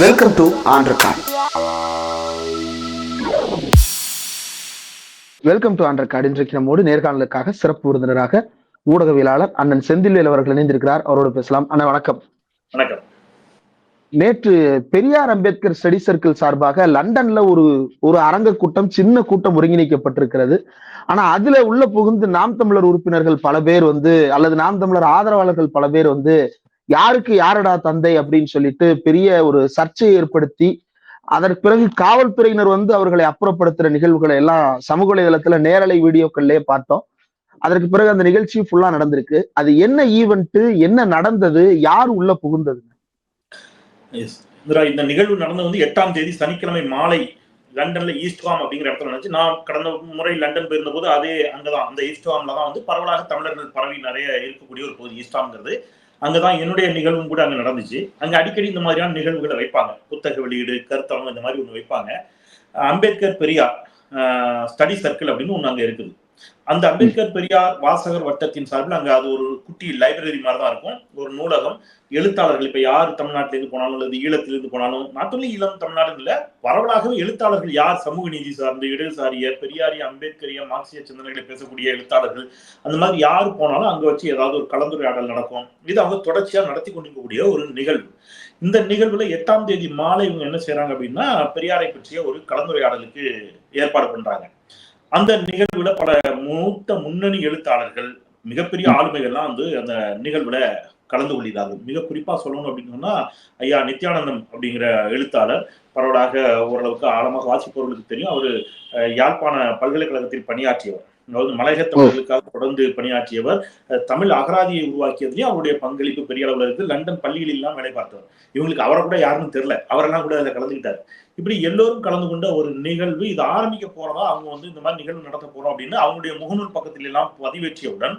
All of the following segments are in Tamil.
Welcome to on record welcome to on record இன்றைக்கு நம்மோடு நேர்காணலுக்காக சிறப்பு விருந்தினராக ஊடகவியலாளர் அண்ணன் செந்தில்வேல் அவர்கள் இணைந்திருக்கிறார். அவரோடு பேசலாம். அண்ணா வணக்கம். வணக்கம். நேற்று பெரியார் அம்பேத்கர் ஸ்டடி சர்க்கிள் சார்பாக லண்டன்ல ஒரு ஒரு அரங்க கூட்டம் சின்ன கூட்டம் ஒருங்கிணைக்கப்பட்டிருக்கிறது. ஆனா அதுல உள்ள புகுந்து நாம் தமிழர் உறுப்பினர்கள் பல பேர் வந்து அல்லது நாம் தமிழர் ஆதரவாளர்கள் பல பேர் வந்து யாருக்கு யாரடா தந்தை அப்படின்னு சொல்லிட்டு பெரிய ஒரு சர்ச்சையை ஏற்படுத்தி அதற்கு பிறகு காவல்துறையினர் வந்து அவர்களை அப்புறப்படுத்துற நிகழ்வுகளை எல்லாம் சமூக வலைதளத்துல நேரலை வீடியோக்கள்லயே பார்த்தோம். அதற்கு பிறகு அந்த நிகழ்ச்சி ஃபுல்லா நடந்திருக்கு. அது என்ன ஈவெண்ட் என்ன நடந்தது யார் உள்ள புகுந்தது இந்த நிகழ்வு நடந்தது வந்து எட்டாம் தேதி சனிக்கிழமை மாலை லண்டன்ல ஈஸ்ட்வாம் அப்படிங்கிற இடத்துல நடந்துச்சு. நான் கடந்த முறை லண்டன் போயிருந்த போது அதே அங்கதான் அந்த ஈஸ்ட்வாம்ல தான் வந்து பரவலாக தமிழர்கள் பரவி நிறைய இருக்கக்கூடிய ஒரு பகுதி ஈஸ்ட்வாம்ங்கிறது அங்கதான் என்னுடைய நிகழ்வும் கூட அங்க நடந்துச்சு. அங்க அடிக்கடி இந்த மாதிரியான நிகழ்வுகளை வைப்பாங்க. புத்தக வெளியீடு கருத்தரங்கம் இந்த மாதிரி ஒன்று வைப்பாங்க. அம்பேத்கர் பெரியார் ஸ்டடி சர்க்கிள் அப்படின்னு ஒன்று அங்கே இருக்குது. அந்த அம்பேத்கர் பெரியார் வாசகர் வட்டத்தின் சார்பில் அங்க அது ஒரு குட்டி லைப்ரரி மாதிரி தான் இருக்கும். ஒரு நூலகம். எழுத்தாளர்கள் இப்ப யார் தமிழ்நாட்டிலிருந்து போனாலும் அல்லது ஈழத்திலிருந்து போனாலும் நாட் ஒன்லி ஈழம் தமிழ்நாடு இல்ல பரவலாகவே எழுத்தாளர்கள் யார்? சமூக நீதி சார்ந்து இடதுசாரிய பெரியாரிய அம்பேத்கரிய மார்க்சிய சிந்தனைகளை பேசக்கூடிய எழுத்தாளர்கள் அந்த மாதிரி யார் போனாலும் அங்க வச்சு ஏதாவது ஒரு கலந்துரையாடல் நடக்கும். இது அவங்க தொடர்ச்சியா நடத்தி கொண்டிருக்கக்கூடிய ஒரு நிகழ்வு. இந்த நிகழ்வுல எட்டாம் தேதி மாலை இவங்க என்ன செய்யறாங்க அப்படின்னா பெரியாரை பற்றிய ஒரு கலந்துரையாடலுக்கு ஏற்பாடு பண்றாங்க. அந்த நிகழ்வுல பல மூத்த முன்னணி எழுத்தாளர்கள் மிகப்பெரிய ஆளுமைகள்லாம் வந்து அந்த நிகழ்வுல கலந்து கொள்கிறார்கள். மிக குறிப்பா சொல்லணும் அப்படின்னு சொன்னா ஐயா நித்யானந்தம் அப்படிங்கிற எழுத்தாளர். பரவலாக ஓரளவுக்கு ஆழமாக வாசிப்பவர்களுக்கு தெரியும். அவரு யாழ்ப்பாண பல்கலைக்கழகத்தில் பணியாற்றியவர். அதாவது மலையக தமிழர்களுக்காக தொடர்ந்து பணியாற்றியவர் தமிழ் அகராதியை உருவாக்கியதுலயும் அவருடைய பங்களிப்பு பெரிய அளவுல இருக்கு. லண்டன் பள்ளிகளில் எல்லாம் வேலை பார்த்தவர். இவங்களுக்கு அவரை கூட யாருன்னு தெரியல. அவரெல்லாம் கூட அதில் கலந்துக்கிட்டாரு. இப்படி எல்லோரும் கலந்து கொண்ட ஒரு நிகழ்வு இது ஆரம்பிக்க போறதா அவங்க வந்து இந்த மாதிரி நிகழ்வு நடத்த போறோம் அப்படின்னு அவங்களுடைய முகநூல் பக்கத்துல எல்லாம் பதிவேற்றியவுடன்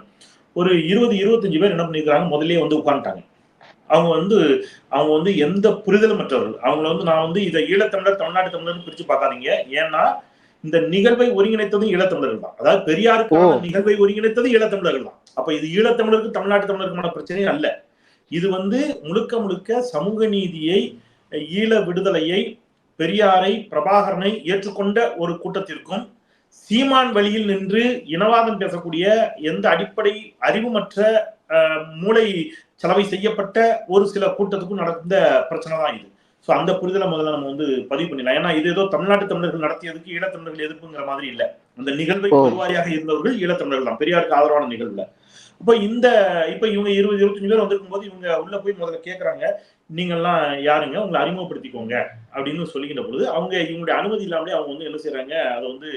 ஒரு இருபது இருபத்தஞ்சு பேர் என்ன பண்ணிக்கிறாங்க முதல்லயே வந்து உட்காந்துட்டாங்க அவங்க வந்து அவங்க வந்து எந்த புரிதலும் மற்றவர்கள். அவங்கள வந்து நான் வந்து இதை ஈழத்தமிழர் தமிழ்நாட்டு தமிழர்னு பிரிச்சு பார்க்காதீங்க. ஏன்னா இந்த நிகழ்வை ஒருங்கிணைத்ததும் ஈழத்தமிழர்கள் தான். அதாவது பெரியாருக்கான நிகழ்வை ஒருங்கிணைத்தது ஈழத்தமிழர்கள் தான். அப்ப இது ஈழத்தமிழருக்கு தமிழ்நாட்டு தமிழருக்குமான பிரச்சனையே அல்ல. இது வந்து முழுக்க முழுக்க சமூக நீதியை ஈழ விடுதலையை பெரியாரை பிரபாகரனை ஏற்றுக்கொண்ட ஒரு கூட்டத்திற்கும் சீமான் வழியில் நின்று இனவாதம் பேசக்கூடிய எந்த அடிப்படை அறிவுமற்ற மூளை செலவை செய்யப்பட்ட ஒரு சில கூட்டத்துக்கும் நடந்த பிரச்சனை தான் இது. ஸோ அந்த புரிதலை முதல்ல நம்ம வந்து பதிவு பண்ணிடலாம். ஏன்னா இது ஏதோ தமிழ்நாட்டு தமிழர்கள் நடத்தியதுக்கு ஈழத்தமிழர்கள் எதிர்ப்புங்கிற மாதிரி இல்லை. அந்த நிகழ்வை. பெருவாரியாக இருந்தவர்கள் ஈழத்தமிழர்கள் தான். பெரியாருக்கு ஆதரவான நிகழ்வுல. அப்ப இந்த இப்ப இவங்க இருபது இருபத்தஞ்சு பேர் வந்திருக்கும் போது இவங்க உள்ள போய் முதல்ல கேக்குறாங்க. நீங்கெல்லாம் யாருங்க? உங்களை அறிமுகப்படுத்திக்கோங்க அப்படின்னு சொல்லிக்கிட்ட பொழுது அவங்க இவங்களுடைய அனுமதி இல்லாமலே அவங்க வந்து என்ன செய்றாங்க? அதை வந்து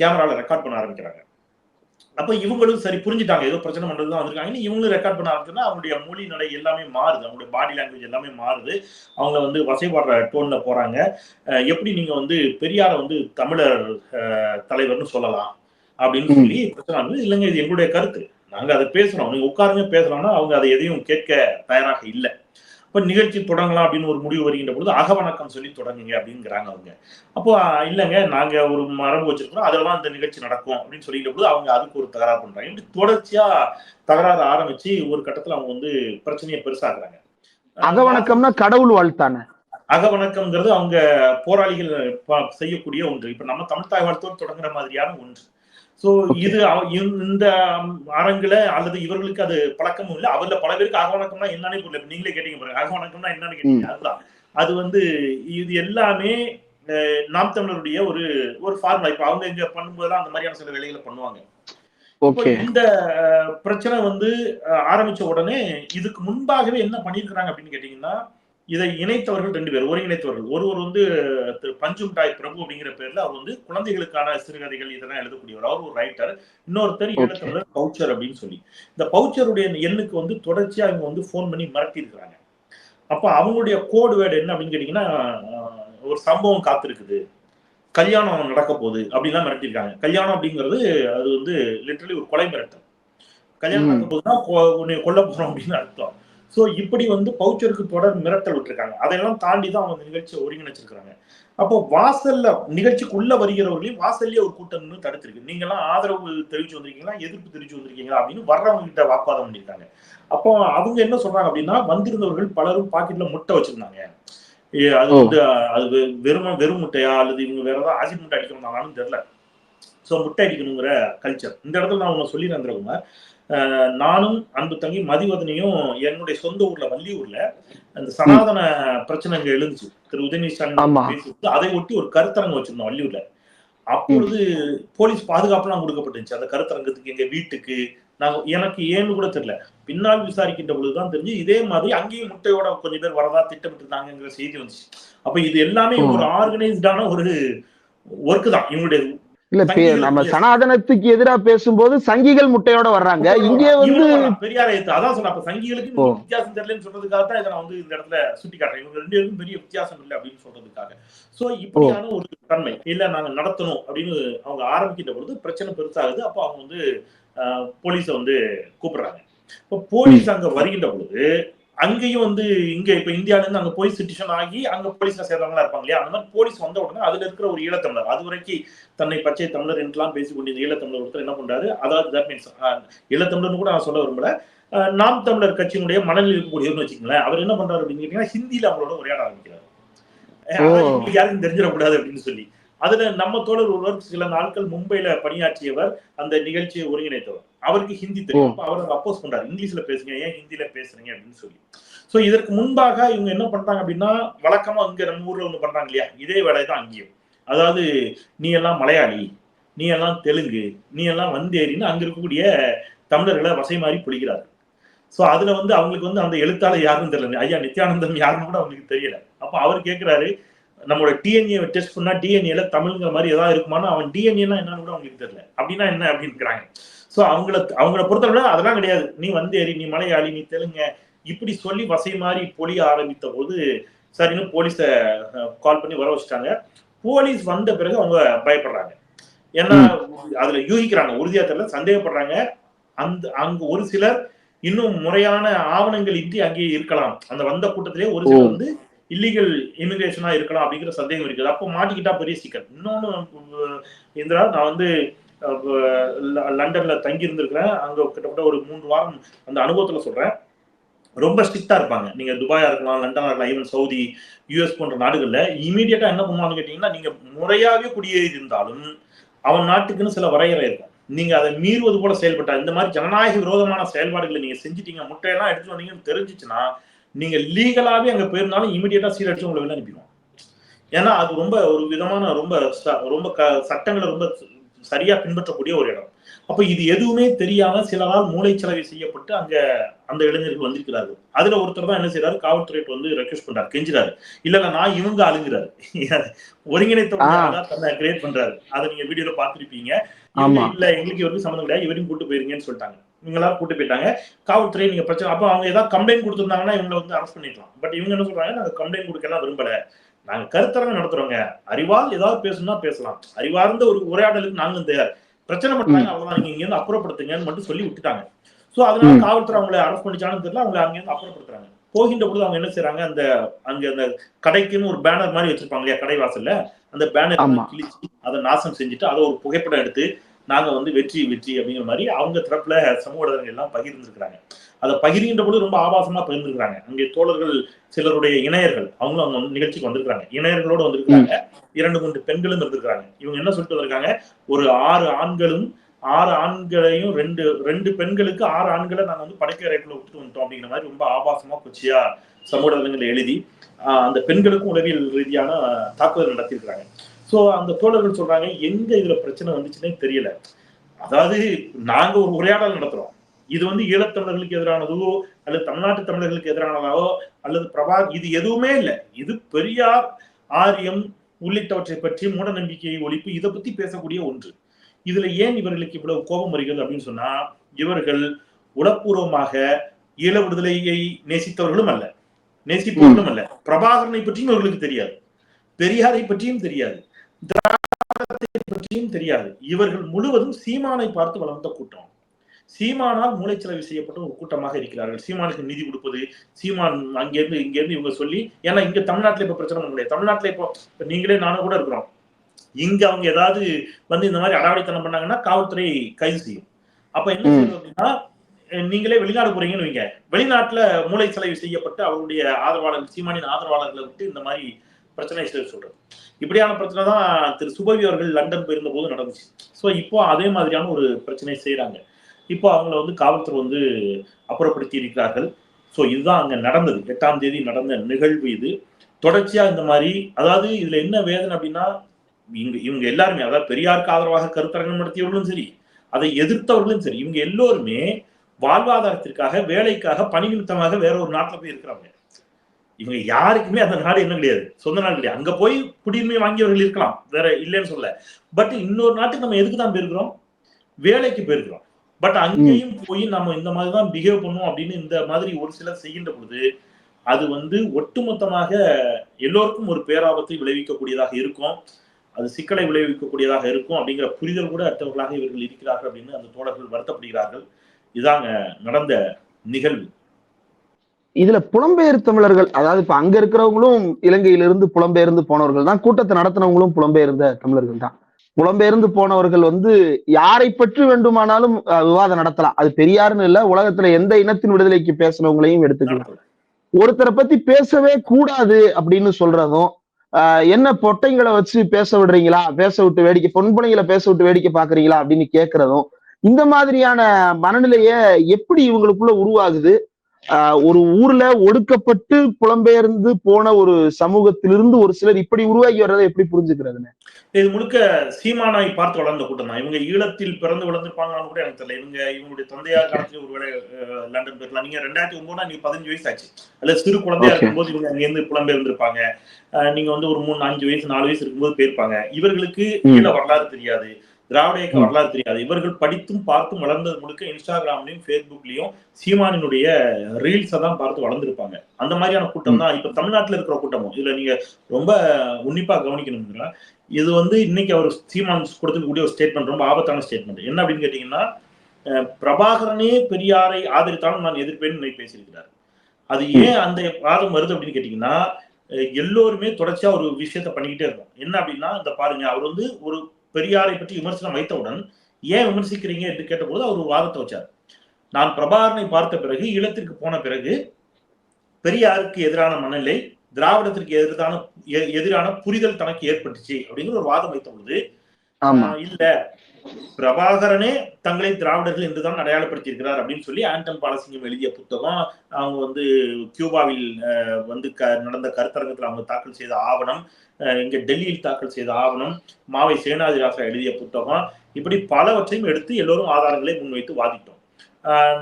கேமரால ரெக்கார்ட் பண்ண ஆரம்பிக்கிறாங்க. அப்ப இவங்களும் சரி புரிஞ்சுட்டாங்க. ஏதோ பிரச்சனை பண்றது தான் வந்திருக்காங்க. இவங்களும் ரெக்கார்ட் பண்ண ஆரம்பிச்சோன்னா அவங்களுடைய மொழி நடை எல்லாமே மாறுது. அவங்களுடைய பாடி லாங்குவேஜ் எல்லாமே மாறுது. அவங்க வந்து வசைபாடுற டோன்ல போறாங்க. அஹ் எப்படி நீங்க வந்து பெரியார வந்து தமிழர் தலைவர்னு சொல்லலாம் அப்படின்னு. சொல்லி பிரச்சனை இல்லைங்க இது எங்களுடைய கருத்து. நாங்க அதை பேசுறோம். நீங்க உட்காருங்க பேசலாம்னா அவங்க அதை எதையும் கேட்க தயாராக இல்லை. அப்ப நிகழ்ச்சி தொடங்கலாம் அப்படின்னு ஒரு முடிவு வருகின்ற பொழுது அகவணக்கம் சொல்லி தொடங்குங்க அப்படிங்கிறாங்க அவங்க. அப்போ இல்லைங்க நாங்க ஒரு மரபு வச்சிருக்கிறோம். அதெல்லாம் இந்த நிகழ்ச்சி நடக்கும் அப்படின்னு சொல்லிட்ட போது அவங்க அதுக்கு ஒரு தகராறு பண்றாங்க. இப்படி தொடர்ச்சியா தகராறு ஆரம்பிச்சு ஒரு கட்டத்துல அவங்க வந்து பிரச்சனையை பெருசாக்குறாங்க. அகவணக்கம்னா கடவுள் வாழ்த்தானே அகவணக்கம்ங்கிறது அவங்க போராளிகள் செய்யக்கூடிய ஒன்று. இப்ப நம்ம தமிழ் தாய் வாழ்த்தோடு தொடங்குற மாதிரியான ஒன்று. சோ. இது இந்த- அரங்குல அல்லது இவர்களுக்கு அது பழக்கமும் இல்லை. அவர்ல பல பேருக்கு அகவணக்கம்னா என்னன்னு புரியல. நீங்களே கேட்டீங்க பாருங்க. அகவணக்கம்னா என்னன்னு கேட்டீங்க. அதுதான். அது வந்து இது எல்லாமே நாம் தமிழருடைய ஒரு ஒரு ஃபார்முலா இப்ப அவங்க இங்க பண்ணும்போதெல்லாம் அந்த மாதிரியான சில வேலைகளை பண்ணுவாங்க. இந்த பிரச்சனை வந்து ஆரம்பிச்ச உடனே இதுக்கு முன்பாகவே என்ன பண்ணியிருக்கிறாங்க அப்படின்னு கேட்டீங்கன்னா இதை இணைத்தவர்கள் ரெண்டு பேர் ஒருங்கிணைத்தவர்கள். ஒருவர் வந்து திரு பஞ்சும் டாய் பிரபு அப்படிங்கிற பேர்ல அவர் வந்து குழந்தைகளுக்கான சிறுகதைகள் இதெல்லாம் எழுதக்கூடியவர். அவர் ஒரு ரைட்டர் இன்னொருத்தர். ஈழத்தமிழர் பவுச்சர் அப்படின்னு சொல்லி. இந்த பவுச்சருடைய எண்ணுக்கு வந்து தொடர்ச்சியா அவங்க வந்து ஃபோன் பண்ணி மிரட்டி இருக்கிறாங்க அப்ப அவங்களுடைய கோடு வேர்டு என்ன அப்படின்னு கேட்டீங்கன்னா ஒரு சம்பவம் காத்திருக்குது. கல்யாணம் நடக்க போகுது அப்படின்லாம் மிரட்டியிருக்காங்க. கல்யாணம் அப்படிங்கிறது அது வந்து லிட்டரலி ஒரு கொலை மிரட்டல். கல்யாணம். நடக்க போகுதுன்னா கொல்ல போறோம் அப்படின்னு அர்த்தம். சோ இப்படி வந்து பவுச்சருக்கு தொடர் மிரட்டல் விட்டுருக்காங்க. அதையெல்லாம் தாண்டி தான் அவங்க நிகழ்ச்சியை ஒருங்கிணைச்சிருக்காங்க அப்போ வாசல்ல நிகழ்ச்சிக்குள்ள வருகிறவர்களையும் வாசல்லே ஒரு கூட்டம் தடுத்திருக்கு. நீங்க எல்லாம் ஆதரவு தெரிவிச்சு வந்திருக்கீங்களா? எதிர்ப்பு தெரிவிச்சு வந்திருக்கீங்களா? அப்படின்னு வர்றவங்க கிட்ட வாக்குவாதம் பண்ணியிருக்காங்க. அப்போ அவங்க என்ன சொல்றாங்க அப்படின்னா வந்திருந்தவர்கள் பலரும் பாக்கெட்ல முட்டை வச்சிருந்தாங்க. அது. வந்து அது வெறும் வெறும் முட்டையா? அல்லது இவங்க வேற ஏதாவது ஆசிட் முட்டை அடிக்கணும்னாலும் தெரியல. ஸோ முட்டை அடிக்கணுங்கிற கல்ச்சர் இந்த இடத்துல நான் உங்க சொல்லி தந்துருக்குங்க நானும் அன்பு தங்கி மதிவதனையும் என்னுடைய சொந்த ஊர்ல வள்ளியூர்ல அந்த சனாதன பிரச்சனை இங்க எழுந்துச்சு. திரு உதயநிதி ஸ்டாலின் அதை ஒட்டி ஒரு கருத்தரங்கு வச்சிருந்தோம் வள்ளியூர்ல அப்பொழுது போலீஸ் பாதுகாப்புலாம் கொடுக்கப்பட்டுச்சு. அந்த கருத்தரங்கத்துக்கு எங்க வீட்டுக்கு நாங்க எனக்கு ஏன்னு கூட தெரியல. பின்னால் விசாரிக்கின்ற பொழுதுதான் தெரிஞ்சு இதே மாதிரி அங்கேயும் முட்டையோட கொஞ்சம் பேர் வரதா திட்டமிட்டு இருந்தாங்கிற செய்தி வந்துச்சு. அப்ப இது எல்லாமே. ஒரு ஆர்கனைஸ்டான ஒரு ஒர்க் தான். இவங்களுடைய இல்ல நம்ம. சனாதனத்துக்கு எதிரா பேசும்போது சங்கிகள் முட்டையோட வர்றாங்க. இங்கே வந்து. பெரியாரை. அதான் அப்ப சங்கிகளுக்கு வித்தியாசம் தெரியலன்னு சொல்றதுக்காக தான் இதை நான் வந்து இந்த இடத்துல சுட்டி காட்டுறேன் இவங்க ரெண்டு பேருக்கும் பெரிய வித்தியாசம் இல்லை அப்படின்னு சொல்றதுக்காக. சோ இப்படியான ஒரு தன்மை. இல்ல நாங்க நடத்தணும் அப்படின்னு அவங்க ஆரம்பிக்கின்ற பொழுது பிரச்சனை பெருசாகுது. அப்போ அவங்க வந்து போலீஸை வந்து கூப்பிடுறாங்க. இப்போ போலீஸ் அங்க வருகின்ற பொழுது அங்கேயும் வந்து இங்க இப்ப இந்தியால இருந்து அங்க போய் சிட்டிசன் ஆகி அங்க போலீஸ்ல சேர்ந்தவங்களா இருப்பாங்க இல்லையா? அந்த மாதிரி போலீஸ் வந்த உடனே அதுல இருக்கிற ஒரு ஈழத்தமிழர் அது வரைக்கும் தன்னை பச்சை தமிழர் என்றெல்லாம் பேசிக் கொண்டிருந்த ஈழத்தமிழர் ஒருத்தர் என்ன பண்றாரு? அதாவது தட் மீன்ஸ் ஈழத்தமிழர்னு கூட நான் சொல்ல விரும்பல. நாம் தமிழர் கட்சியினுடைய மனநிலை இருக்கக்கூடியவர்னு வச்சுக்கங்களேன். அவர் என்ன பண்றாரு அப்படின்னு கேட்டீங்கன்னா ஹிந்தியில அவங்களோட உரையாட ஆரம்பிக்கிறார். யாருக்கும் தெரிஞ்சிடக்கூடாது அப்படின்னு சொல்லி. அதுல நம்ம தோழர் ஒருவர் சில நாட்கள் மும்பைல பணியாற்றியவர் அந்த நிகழ்ச்சியை ஒருங்கிணைத்தவர். அவருக்கு ஹிந்தி தெரியும். அவர் அப்போஸ் பண்றாரு. இங்கிலீஷ்ல பேசுங்க ஏன் ஹிந்தியில பேசுறீங்க அப்படின்னு சொல்லி. சோ இதற்கு முன்பாக இவங்க என்ன பண்றாங்க அப்படின்னா வழக்கமா இங்க நம்ம ஊர்ல ஒண்ணு பண்றாங்க இல்லையா? இதே வேலை தான் அங்கேயும். அதாவது நீ எல்லாம் மலையாளி நீ எல்லாம் தெலுங்கு நீ எல்லாம் வந்தேரின்னு அங்க இருக்கக்கூடிய தமிழர்களை வசை மாறி பிடிக்கிறாரு சோ அதுல வந்து அவங்களுக்கு வந்து அந்த எழுத்தாளர் யாருன்னு தெரியல. ஐயா நித்யானந்தம் யாருன்னு கூட அவங்களுக்கு தெரியல. அப்ப அவர் கேக்குறாரு நம்மளோட டிஎன்ஏ டெஸ்ட் பண்ணா டிஎன்ஏல தமிழ்ங்கிற மாதிரி ஏதாவது இருக்குமானா அவன் டிஎன்ஏனா என்னன்னு கூட அவங்களுக்கு தெரியல. அப்படின்னா என்ன அப்படின்னு சோ அவங்கள அவங்கள பொறுத்தவரை அதெல்லாம் கிடையாது. நீ வந்தேரி நீ மலையாளி நீ தெலுங்க இப்படி சொல்லி வசை மாதிரி பொழிய ஆரம்பித்த போது சரின்னு போலீஸ கால் பண்ணி வர வச்சுட்டாங்க. போலீஸ் வந்த பிறகு அவங்க பயப்படுறாங்க. ஏன்னா அதுல யூகிக்கிறாங்க. உறுதியா தெரியல சந்தேகப்படுறாங்க. அந்த அங்க ஒரு சிலர் இன்னும் முறையான ஆவணங்கள் இன்றி அங்கேயே இருக்கலாம். அந்த வந்த கூட்டத்திலே ஒரு சிலர் வந்து இல்லீகல் இமிகிரேஷனா இருக்கலாம் அப்படிங்கிற சந்தேகம் இருக்குது. அப்போ மாட்டிக்கிட்டா பெரிய சிக்கல் இன்னொன்னு இந்திரா நான் வந்து லண்டன்ல தங்கி இருந்திருக்கிறேன் அங்க கிட்டத்தட்ட ஒரு மூன்று வாரம் அந்த அனுபவத்துல சொல்றேன். ரொம்ப ஸ்ட்ரிக்டா இருப்பாங்க. நீங்க துபாயா இருக்கலாம் லண்டனா இருக்கலாம் ஈவன் சவுதி யூஎஸ் போன்ற நாடுகள்ல இமீடியட்டா என்ன பண்ணுவாங்கன்னு கேட்டீங்கன்னா நீங்க முறையாவே குடியேறி இருந்தாலும் அவன் நாட்டுக்குன்னு சில வரையறை இருக்கும். நீங்க அதை மீறுவது போல செயல்பட்டா இந்த மாதிரி ஜனநாயக விரோதமான செயல்பாடுகளை நீங்க செஞ்சிட்டீங்க முட்டையெல்லாம் எடுத்து வந்தீங்கன்னு தெரிஞ்சிச்சுன்னா நீங்க லீகலாவே அங்க போயிருந்தாலும் இமீடியட்டா சீரடிச்சு உங்களை வெளில அனுப்பிடுவோம் ஏன்னா அது ரொம்ப ஒரு விதமான ரொம்ப ரொம்ப க- சட்டங்களை ரொம்ப சரியா பின்பற்றக்கூடிய ஒரு இடம். அப்ப இது எதுவுமே தெரியாம சிலரால் மூளைச்சலவை செய்யப்பட்டு அங்க அந்த இளைஞர்கள் வந்திருக்கிறார்கள். அதுல ஒருத்தர் தான் என்ன செய்யறாரு காவல்துறைக்கு வந்து ரெக்வஸ்ட் பண்றாரு. கெஞ்சுறாரு. இல்ல நான் இவங்க அழுங்குறாரு ஒருங்கிணைத்த. தன்னை கிரியேட் பண்றாரு. அதை நீங்க வீடியோல பாத்திருப்பீங்க. இல்ல எங்களுக்கு இவருக்கு சம்மந்தம் கிடையாது. இவரையும் கூட்டு போயிருங்கன்னு சொல்லிட்டாங்க. இவங்க எல்லாரும் கூட்டு போயிட்டாங்க. காவல்துறை நீங்க பிரச்சனை அப்ப அவங்க ஏதாவது கம்ப்ளைண்ட் கொடுத்திருந்தாங்கன்னா இவங்களை வந்து அரெஸ்ட் பண்ணிக்கலாம் பட் இவங்க என்ன சொல்றாங்க நாங்க கம்ப்ளைண்ட் கொடுக்கலாம் விரும்பல. நாங்க கருத்தரங்க நடத்துறோங்க. அறிவால் ஏதாவது பேசணும்னா பேசலாம். அறிவார்ந்த ஒரு உரையாடலுக்கு நாங்களும் தயார். பிரச்சனை பண்றாங்க அவ்வளவுதான். நீங்க இங்க இருந்து அப்புறப்படுத்துங்கன்னு மட்டும் சொல்லி விட்டுட்டாங்க. சோ அதனால. காவல்துறை அவங்களை அரெஸ்ட் பண்ணிச்சான்னு தெரியல அவங்க அங்க இருந்து அப்புறப்படுத்துறாங்க. போகின்ற பொழுது அவங்க என்ன செய்றாங்க அந்த அங்க அந்த கடைக்குன்னு ஒரு பேனர் மாதிரி வச்சிருப்பாங்க இல்லையா கடை வாசல்ல அந்த பேனர். கிழிச்சு அதை நாசம் செஞ்சுட்டு அதை ஒரு புகைப்படம் எடுத்து நாங்க வந்து வெற்றி வெற்றி அப்படிங்கிற மாதிரி அவங்க தரப்புல சமூக ஊடகங்கள் எல்லாம் பகிர்ந்துருக்காங்க அதை பகிர்கின்ற பொழுது ரொம்ப ஆபாசமா பகிர்ந்துருக்காங்க அங்கே தோழர்கள் சிலருடைய இணையர்கள் அவங்களும் அவங்க வந்து நிகழ்ச்சிக்கு வந்திருக்காங்க இணையர்களோட வந்திருக்காங்க இரண்டு மூன்று பெண்களும் இருந்திருக்காங்க இவங்க என்ன சொல்லிட்டு வந்திருக்காங்க? ஒரு ஆறு ஆண்களும் ஆறு ஆண்களையும் ரெண்டு ரெண்டு பெண்களுக்கு ஆறு ஆண்களை நாங்க வந்து படுக்கை அறைக்குள்ள விட்டுட்டு வந்துட்டோம் அப்படிங்கிற மாதிரி ரொம்ப ஆபாசமா குச்சியா சமூக ஊடகங்களை எழுதி ஆஹ் அந்த பெண்களுக்கும் உளவியல் ரீதியான தாக்குதல் நடத்தியிருக்கிறாங்க. சோ அந்த தோழர்கள் சொல்றாங்க எங்க இதுல பிரச்சனை வந்துச்சுன்னே தெரியல. அதாவது நாங்க ஒரு உரையாடல் நடத்துறோம். இது வந்து ஈழத்தமிழர்களுக்கு எதிரானதோ அல்லது தமிழ்நாட்டு தமிழர்களுக்கு எதிரானதோ அல்லது பிரபா இது எதுவுமே இல்லை. இது பெரியார் ஆரியம் உள்ளிட்டவற்றை பற்றி மூட நம்பிக்கையை ஒழிப்பு இதை பத்தி பேசக்கூடிய ஒன்று. இதுல ஏன் இவர்களுக்கு இவ்வளவு கோபம் வருகிறது அப்படின்னு சொன்னா இவர்கள் உளப்பூர்வமாக ஈழ விடுதலையை நேசித்தவர்களும் அல்ல. நேசிப்பவர்களும் அல்ல. பிரபாகரனை பற்றியும் இவர்களுக்கு தெரியாது. பெரியாரை பற்றியும் தெரியாது. திராவிடத்தை பற்றியும் தெரியாது. இவர்கள் முழுவதும் சீமானை பார்த்து வளர்ந்த கூட்டம். சீமானால் மூளைச்சலவை செய்யப்பட்ட ஒரு கூட்டமாக இருக்கிறார்கள். சீமானுக்கு நிதி கொடுப்பது சீமான் அங்கிருந்து இங்க இருந்து இவங்க சொல்லி ஏன்னா இங்க தமிழ்நாட்டுல இப்ப பிரச்சனை முடியாது. தமிழ்நாட்டுல இப்போ நீங்களே நானும் கூட இருக்கிறோம். இங்க அவங்க ஏதாவது வந்து இந்த மாதிரி அடாவடித்தனம் பண்ணாங்கன்னா காவல்துறை கைது செய்யும். அப்ப என்ன. செய்யும் அப்படின்னா நீங்களே வெளிநாடு போறீங்கன்னு வைங்க. வெளிநாட்டுல மூளை செலவு செய்யப்பட்டு அவருடைய ஆதரவாளர்கள் சீமானின் ஆதரவாளர்களை விட்டு இந்த மாதிரி பிரச்சனை செய்ய சொல்றது. இப்படியான பிரச்சனை தான் திரு சுபவி அவர்கள் லண்டன் போயிருந்த போது நடந்துச்சு. ஸோ இப்போ அதே மாதிரியான ஒரு பிரச்சனை செய்யறாங்க இப்போ அவங்கள வந்து காவல்துறை வந்து அப்புறப்படுத்தி இருக்கிறார்கள். ஸோ இதுதான் அங்கே நடந்தது. எட்டாம் தேதி நடந்த நிகழ்வு இது. தொடர்ச்சியாக இந்த மாதிரி அதாவது இதில் என்ன வேதனை அப்படின்னா இங்க இவங்க எல்லாருமே அதாவது பெரியாருக்கு ஆதரவாக கருத்தரங்கம் நடத்தியவர்களும் சரி அதை எதிர்த்தவர்களும் சரி இவங்க எல்லோருமே வாழ்வாதாரத்திற்காக வேலைக்காக பணி நிமித்தமாக வேற ஒரு நாட்டில் போய் இருக்கிறாங்க. இவங்க யாருக்குமே அந்த நாடு என்ன கிடையாது. சொந்த நாடு கிடையாது. அங்க போய் குடியுரிமை வாங்கியவர்கள் இருக்கலாம். வேற இல்லைன்னு சொல்ல பட் இன்னொரு நாட்டுக்கு நம்ம எதுக்கு தான் போயிருக்கிறோம்? வேலைக்கு போயிருக்கிறோம். பட் அங்கேயும் போய் நம்ம இந்த மாதிரி தான் பிஹேவ் பண்ணுவோம் அப்படின்னு இந்த மாதிரி ஒரு சிலர் செய்கின்ற பொழுது அது வந்து ஒட்டுமொத்தமாக எல்லோருக்கும் ஒரு பேராபத்தை விளைவிக்கக்கூடியதாக இருக்கும். அது சிக்கலை விளைவிக்கக்கூடியதாக இருக்கும் அப்படிங்கிற புரிதல் கூட அற்றவர்களாக இவர்கள் இருக்கிறார்கள் அப்படின்னு அந்த தோழர்கள் வருத்தப்படுகிறார்கள். இதாங்க நடந்த நிகழ்வு. இதுல புலம்பெயர் தமிழர்கள் அதாவது இப்ப அங்க இருக்கிறவங்களும் இலங்கையிலிருந்து புலம்பெயர்ந்து போனவர்கள் தான் கூட்டத்தை நடத்தினவங்களும் புலம்பெயர்ந்த தமிழர்கள் தான். புலம்பெயர்ந்து போனவர்கள் வந்து யாரை பற்றி வேண்டுமானாலும் விவாதம் நடத்தலாம். அது பெரியாருன்னு இல்ல உலகத்துல எந்த இனத்தின் விடுதலைக்கு பேசினவங்களையும் எடுத்துக்கலாம். ஒருத்தரை பத்தி பேசவே கூடாது அப்படின்னு சொல்றதும் என்ன பொட்டைங்களை வச்சு பேச விடுறீங்களா? பேச விட்டு வேடிக்கை பொன்பனைகளை பேச விட்டு வேடிக்கை பாக்குறீங்களா அப்படின்னு கேக்குறதும் இந்த மாதிரியான மனநிலைய எப்படி இவங்களுக்குள்ள உருவாகுது? ஒரு ஊர்ல ஒடுக்கப்பட்டு புலம்பெயர்ந்து போன ஒரு சமூகத்திலிருந்து ஒரு சிலர் இப்படி உருவாகி வர்றதை எப்படி புரிஞ்சுக்கிறதுன்னு? இது முழுக்க சீமானாய் பார்த்து வளர்ந்த கூட்டம் தான். இவங்க ஈழத்தில் பிறந்து வளர்ந்துருப்பாங்கன்னு கூட எனக்கு தெரியல. இவங்க இவங்களுடைய தந்தையார் காலத்துல ஒருவேளை லண்டன் போயிருக்கலாம். நீங்க ரெண்டாயிரத்தி ஒன்பதுனா நீங்க பதினஞ்சு வயசு ஆச்சு. அல்ல சிறு குழந்தையா. இருக்கும்போது இவங்க அங்கிருந்து புலம்பெயர்ந்திருப்பாங்க. நீங்க வந்து ஒரு மூணு அஞ்சு வயசு நாலு வயசு இருக்கும்போது போயிருப்பாங்க. இவர்களுக்கு. ஈழ வரலாறு தெரியாது. திராவிட இயக்க வரலாறு தெரியாது. இவர்கள் படித்தும் பார்த்தும் வளர்ந்தது முழுக்க இன்ஸ்டாகிராம்லயும் ஃபேஸ்புக்லயும் சீமானினுடைய ரீல்ஸை தான் பார்த்து வளர்ந்துருப்பாங்க. அந்த மாதிரியான கூட்டம் தான் இப்ப தமிழ்நாட்டுல இருக்கிற கூட்டமும். இதுல நீங்க ரொம்ப உன்னிப்பா கவனிக்கணும்னா இது வந்து இன்னைக்கு அவர் சீமான் கொடுத்துக்கூடிய ஒரு ஸ்டேட்மெண்ட் ரொம்ப ஆபத்தான ஸ்டேட்மெண்ட் என்ன அப்படின்னு கேட்டீங்கன்னா பிரபாகரனே பெரியாரை ஆதரித்தாலும் நான் எதிர்ப்பேன்னு பேசியிருக்கிறார். அது ஏன் அந்த வாதம் வருது அப்படின்னு கேட்டீங்கன்னா எல்லோருமே தொடர்ச்சியா ஒரு விஷயத்த பண்ணிக்கிட்டே இருக்கும். என்ன அப்படின்னா இந்த பாருங்க அவர் வந்து ஒரு பெரியாரை பற்றி விமர்சனம் வைத்தவுடன் ஏன் விமர்சிக்கிறீங்க? என்று கேட்டபோது அவர் ஒரு வாதத்தை வச்சார். நான் பிரபாகரனை பார்த்த பிறகு ஈழத்திற்கு போன பிறகு பெரியாருக்கு எதிரான மனநிலை திராவிடத்திற்கு எதிரான எதிரான புரிதல் தனக்கு ஏற்பட்டுச்சு. அப்படிங்கிற ஒரு வாதம் வைத்த பொழுது இல்ல. பிரபாகரனே தங்களை திராவிடர்கள் என்றுதான் அடையாளப்படுத்தியிருக்கிறார் அப்படின்னு சொல்லி ஆண்டன் பாலசிங்கம் எழுதிய புத்தகம் அவங்க வந்து கியூபாவில் வந்து க நடந்த கருத்தரங்கத்தில் அவங்க தாக்கல் செய்த ஆவணம் இங்க டெல்லியில் தாக்கல் செய்த ஆவணம் மாவை சேனாதிராசா எழுதிய புத்தகம் இப்படி பலவற்றையும் எடுத்து எல்லோரும் ஆதாரங்களை முன்வைத்து வாதிட்டோம்.